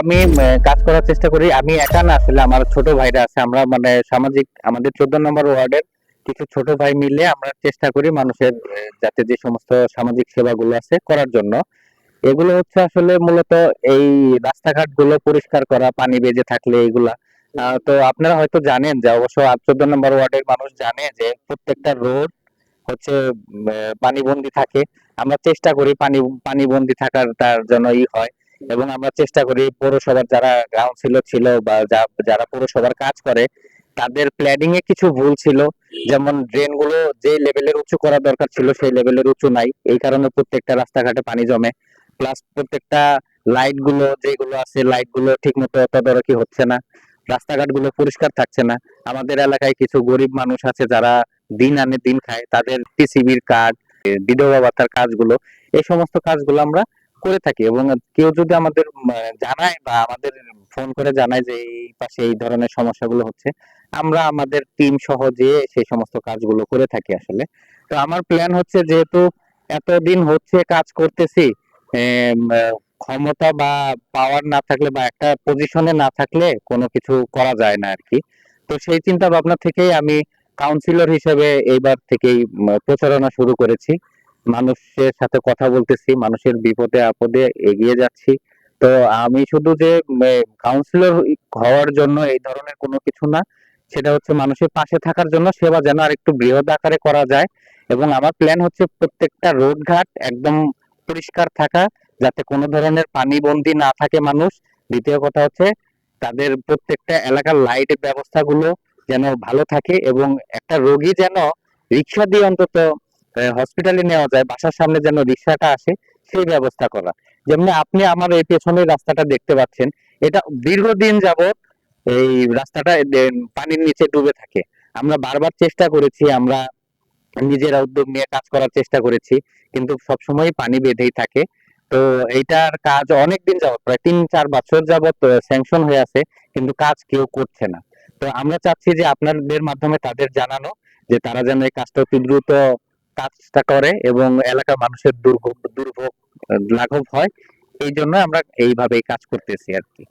আমি কাজ করার চেষ্টা করি। আমি একা না আসলে আমার ছোট ভাইরা আছে। আমরা মানে সামাজিক আমাদের চোদ্দ নম্বর ওয়ার্ডের কিছু ছোট ভাই মিলে আমরা চেষ্টা করি মানুষের যাতে যে সমস্ত সামাজিক সেবাগুলো আছে করার জন্য। এগুলো হচ্ছে আসলে মূলত এই রাস্তাঘাটগুলো পরিষ্কার করা পানি বেজে থাকলে এগুলা। তো আপনারা হয়তো জানেন যে অবশ্য চোদ্দ নম্বর ওয়ার্ডের মানুষ জানে যে প্রত্যেকটা রোড হচ্ছে আহ, থাকে। আমরা চেষ্টা করি পানি পানিবন্দী থাকার তার জন্য ই হয়। এবং আমরা চেষ্টা করি পৌরসভার যারা কাউন্সিলর ছিল বা যারা পৌরসভার কাজ করে, তাদের প্ল্যানিং এ কিছু ভুল ছিল। যেমন ড্রেনগুলো যে লেভেলের উঁচু করা দরকার ছিল, সেই লেভেলের উঁচু নাই। এই কারণে প্রত্যেকটা রাস্তাঘাটে পানি জমে। প্লাস প্রত্যেকটা লাইটগুলো যেগুলো আছে লাইটগুলো ঠিক মতো তদারকি হচ্ছে না। রাস্তাঘাটগুলো পরিষ্কার থাকছে না। আমাদের এলাকায় কিছু গরিব মানুষ আছে যারা দিন আনে দিন খায়। তাদের টিসিবির কার্ড, বিধবা ভাতার কাজগুলো, এই সমস্ত কাজগুলো আমরা করে থাকি এবং কেউ যদি আমাদের উম, জানায় বা আমাদের ফোন করে জানায় যে এই পাশে এই ধরনের সমস্যাগুলো হচ্ছে আমরা আমাদের টিম সহ যেয়ে সেই সমস্ত কাজগুলো করে থাকি আসলে। তো আমার প্ল্যান হচ্ছে যেহেতু এতদিন হচ্ছে কাজ করতেছি ক্ষমতা বা পাওয়ার না থাকলে বা একটা পজিশনে না থাকলে কোনো কিছু করা যায় না আর কি তো সেই চিন্তা ভাবনা থেকেই আমি কাউন্সিলর হিসেবে এইবার থেকেই প্রচারণা শুরু করেছি। মানুষের সাথে কথা বলতেছি, মানুষের বিপদে আপদে এগিয়ে যাচ্ছি। তো আমি শুধু যে কাউন্সিলর হওয়ার জন্য এই ধরনের কোনো কিছু না, সেটা হচ্ছে মানুষের পাশে থাকার জন্য সেবা যেন আর একটু বৃহৎ আকারে করা যায়। এবং আমার প্ল্যান হচ্ছে প্রত্যেকটা রোড ঘাট একদম পরিষ্কার থাকা, যাতে কোনো ধরনের পানিবন্দী না থাকে মানুষ। দ্বিতীয় কথা হচ্ছে তাদের প্রত্যেকটা এলাকার লাইটের ব্যবস্থাগুলো যেন ভালো থাকে এবং একটা রোগী যেন রিক্সা দিয়ে অন্তত হসপিটালে নেওয়া যায়, বাসার সামনে যেন রিক্সাটা আসে, সেই ব্যবস্থা করা। যেমন আপনি আমার এই পেছনের রাস্তাটা দেখতে পাচ্ছেন, এটা দীর্ঘদিন যাবত এই রাস্তাটা পানির নিচে ডুবে থাকে। আমরা বারবার চেষ্টা করেছি, আমরা নিজেরা উদ্যোগ নিয়ে কাজ করার চেষ্টা করেছি, কিন্তু সবসময় পানি বেঁধেই থাকে। তো এইটার কাজ অনেক দিন যাবত প্রায় তিন চার বছর যাবত স্যাংশন হয়ে আছে, কিন্তু কাজ কেউ করছে না। তো আমরা চাচ্ছি যে আপনাদের মাধ্যমে তাদের জানানো, যে তারা যেন এই কাজটা অতি দ্রুত কাজটা করে এবং এলাকার মানুষের দুর্ভোগ দুর্ভোগ লাঘব হয়। এই জন্য আমরা এইভাবে কাজ করতেছি আর কি।